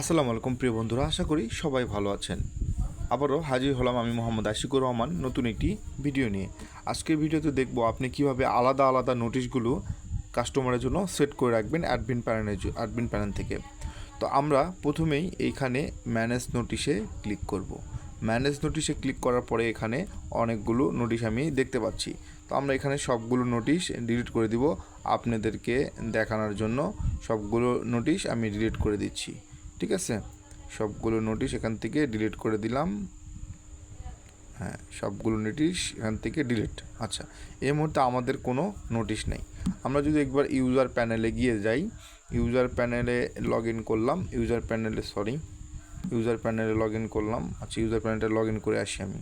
আসসালামু আলাইকুম, প্রিয় বন্ধুরা, আশা করি সবাই ভালো আছেন। আবারও হাজির হলাম আমি মোহাম্মদ আশিকুর রহমান নতুন একটি ভিডিও নিয়ে। আজকের ভিডিওতে দেখব আপনি কীভাবে আলাদা আলাদা নোটিশগুলো কাস্টমারের জন্য সেট করে রাখবেন অ্যাডমিন প্যানেলের অ্যাডমিন প্যানেল থেকে। তো আমরা প্রথমেই এইখানে ম্যানেজ নোটিশে ক্লিক করব। ম্যানেজ নোটিশে ক্লিক করার পরে এখানে অনেকগুলো নোটিশ আমি দেখতে পাচ্ছি। তো আমরা এখানে সবগুলো নোটিশ ডিলিট করে দিব। আপনাদেরকে দেখানোর জন্য সবগুলো নোটিশ আমি ডিলিট করে দিচ্ছি। ঠিক আছে? সবগুলো নোটিশ এখান থেকে ডিলিট করে দিলাম। হ্যাঁ সবগুলো নোটিশ এখান থেকে ডিলিট আচ্ছা এই মুহূর্তে আমাদের কোনো নোটিশ নেই। আমরা যদি একবার ইউজার প্যানেলে গিয়ে যাই ইউজার প্যানেলে লগ ইন করলাম ইউজার প্যানেলে সরি ইউজার প্যানেলে লগ ইন করলাম। আচ্ছা ইউজার প্যানেলটা লগ ইন করে আসি আমি।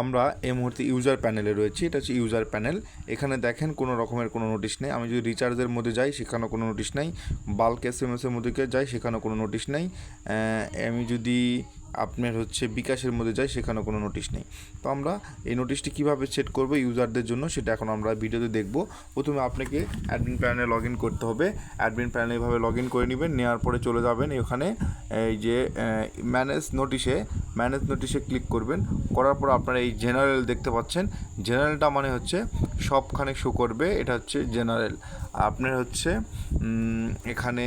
আমরা এই মুহূর্তে ইউজার প্যানেলে রয়েছি, এটা হচ্ছে ইউজার প্যানেল এখানে দেখেন কোনো রকমের কোনো নোটিশ নেই। আমি যদি রিচার্জের মধ্যে যাই, সেখানেও কোনো নোটিশ নেই। বাল্ক এস এম এসের মধ্যে যাই, সেখানেও কোনো নোটিশ নেই। আমি যদি আপনার হচ্ছে বিকাশের মধ্যে যায় সেখানে কোনো নোটিশ নেই। তো আমরা এই নোটিশটি কীভাবে সেট করব ইউজারদের জন্য, সেটা এখন আমরা ভিডিওতে দেখব। প্রথমে আপনাকে অ্যাডমিন প্যানেলে লগ ইন করতে হবে। অ্যাডমিন প্যানেলে এভাবে লগ ইন করে নেবেন, নেওয়ার পরে চলে যাবেন এখানে, এই যে ম্যানেজ নোটিশে ম্যানেজ নোটিশে ক্লিক করবেন। করার পর আপনারা এই জেনারেল দেখতে পাচ্ছেন। জেনারেলটা মানে হচ্ছে সবখানে শো করবে, এটা হচ্ছে জেনারেল আপনার হচ্ছে এখানে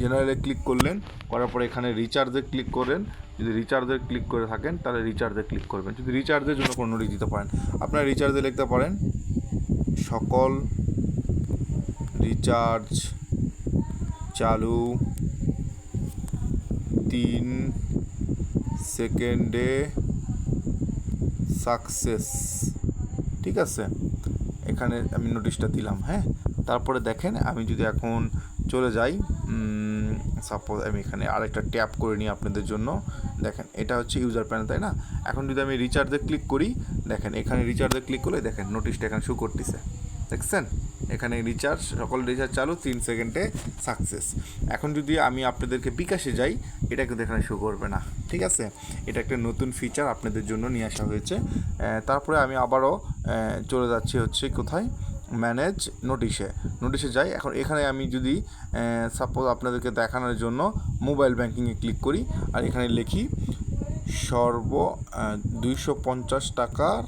জেনারেলে ক্লিক করলেন, করার পরে এখানে রিচার্জে ক্লিক করেন। যদি রিচার্জে ক্লিক করে থাকেন, তাহলে রিচার্জে ক্লিক করবেন। যদি রিচার্জের জন্য কোনো নোটিশ দিতে পারেন, আপনারা রিচার্জে লিখতে পারেন, সকল রিচার্জ চালু তিন সেকেন্ডে সাকসেস ঠিক আছে? এখানে আমি নোটিশটা দিলাম হ্যাঁ? তারপরে দেখেন, আমি যদি এখন চলে যাই সাপোজ আমি এখানে আরেকটা ট্যাপ করে নিই আপনাদের জন্য। দেখেন, এটা হচ্ছে ইউজার প্যানেল তাই না? এখন যদি আমি রিচার্জে ক্লিক করি, দেখেন, এখানে রিচার্জে ক্লিক করলে, দেখেন নোটিশটা এখানে শু করতেছে। দেখছেন? এখানে রিচার্জ সকল রিচার্জ চালু, তিন সেকেন্ডে সাকসেস এখন যদি আমি আপনাদেরকে বিকাশে যাই, এটা কিন্তু এখানে শো করবে না, ঠিক আছে? এটা একটা নতুন ফিচার আপনাদের জন্য নিয়ে আসা হয়েছে। তারপরে আমি আবারও চলে যাচ্ছি হচ্ছে কোথায়? ম্যানেজ নোটিশে নোটিশে যাই। এখন এখানে আমি যদি সাপোজ আপনাদেরকে দেখানোর জন্য মোবাইল ব্যাঙ্কিংয়ে ক্লিক করি, আর এখানে লিখি, সর্ব দুইশো পঞ্চাশ টাকার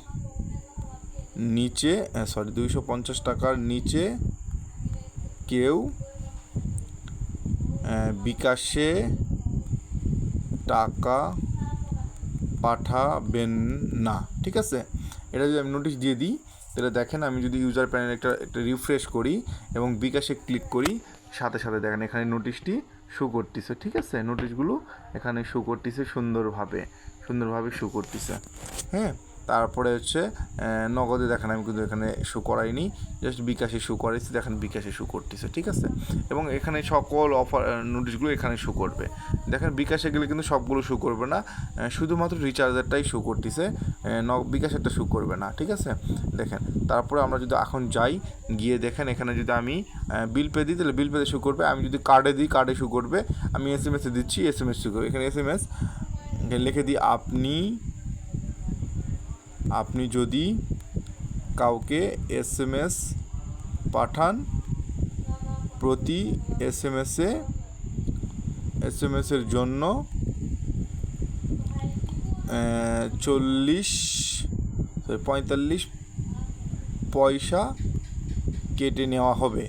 নিচে সরি দুইশো পঞ্চাশ টাকার নিচে কেউ বিকাশে টাকা পাঠাবেন না, ঠিক আছে? এটা যদি আমি নোটিশ দিয়ে দিই, তাহলে দেখেন আমি যদি ইউজার প্যানেল একটা একটা রিফ্রেশ করি এবং বিকাশে ক্লিক করি, সাথে সাথে দেখেন এখানে নোটিশটি শো করতেছে, ঠিক আছে? নোটিশগুলো এখানে শো করতেছে সুন্দরভাবে সুন্দরভাবে শো করতেছে। হ্যাঁ তারপরে হচ্ছে নগদে দেখেন আমি কিন্তু এখানে শো করাইনি জাস্ট বিকাশে শো করাইছি, দেখেন বিকাশে শো করতেছে, ঠিক আছে? এবং এখানে সকল অফার নোটিশগুলো এখানে শো করবে। দেখেন বিকাশে গেলে কিন্তু সবগুলো শু করবে না শুধুমাত্র রিচার্জারটাই শো করতেছে বিকাশেরটা শো করবে না, ঠিক আছে? দেখেন, তারপরে আমরা যদি এখন যাই, গিয়ে দেখেন এখানে যদি আমি বিল পে দিই, তাহলে বিল পেতে শু করবে, আমি যদি কার্ডে দিই কার্ডে শো করবে, আমি এস এম এসে দিচ্ছি এস এম এস শু করবে। এখানে এস এম এস লিখে দিই, আপনি আপনি যদি কাউকে এস এম এস পাঠান, প্রতি এস এম এসে এস এম এসের জন্য চল্লিশ পঁয়তাল্লিশ পয়সা কেটে নেওয়া হবে।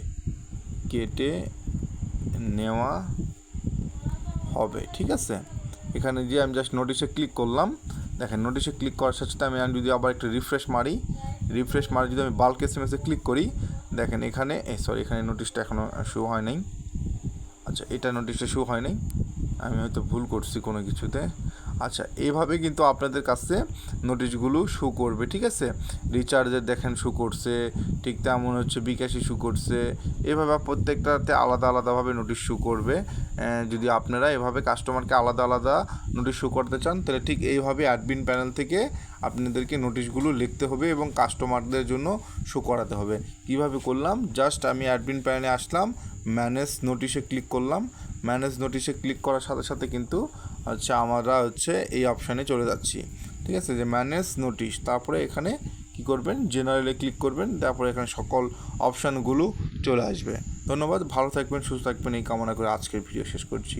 কেটে নেওয়া হবে, ঠিক আছে? এখানে যে আমি জাস্ট নোটিশে ক্লিক করলাম দেখেন নোটিশে ক্লিক করার সাথে সাথে আমি যদি আবার একটু রিফ্রেশ মারি রিফ্রেশ মারি যদি আমি বাল্ক এস এম এসে ক্লিক করি, দেখেন এখানে সরি এখানে নোটিশটা এখনও শো হয় নাই। আচ্ছা এটা নোটিশটা শো হয় নাই। আমি হয়তো ভুল করছি কোনো কিছুতে। আচ্ছা এইভাবে কিন্তু আপনাদের কাছে নোটিশগুলো শো করবে, ঠিক আছে? রিচার্জের দেখেন শো করছে, ঠিক তেমন হচ্ছে বিকাশে শো করছে, এভাবে প্রত্যেকটাতে আলাদা আলাদাভাবে নোটিশ শো করবে। যদি আপনারা এভাবে কাস্টমারকে আলাদা আলাদা নোটিশ শো করতে চান, তাহলে ঠিক এইভাবে অ্যাডমিন প্যানেল থেকে আপনাদেরকে নোটিশগুলো লিখতে হবে এবং কাস্টমারদের জন্য শো করাতে হবে। কীভাবে করলাম? জাস্ট আমি অ্যাডমিন প্যানেলে আসলাম, ম্যানেজ নোটিশে ক্লিক করলাম। ম্যানেজ নোটিশে ক্লিক করার সাথে সাথে কিন্তু হচ্ছে আমরা হচ্ছে এই অপশানে চলে যাচ্ছি। ঠিক আছে? যে ম্যানেজ নোটিশ তারপরে এখানে কি করবেন? জেনারেলে ক্লিক করবেন, তারপরে এখানে সকল অপশানগুলো চলে আসবে। ধন্যবাদ, ভালো থাকবেন, সুস্থ থাকবেন, এই কামনা করে আজকের ভিডিও শেষ করছি।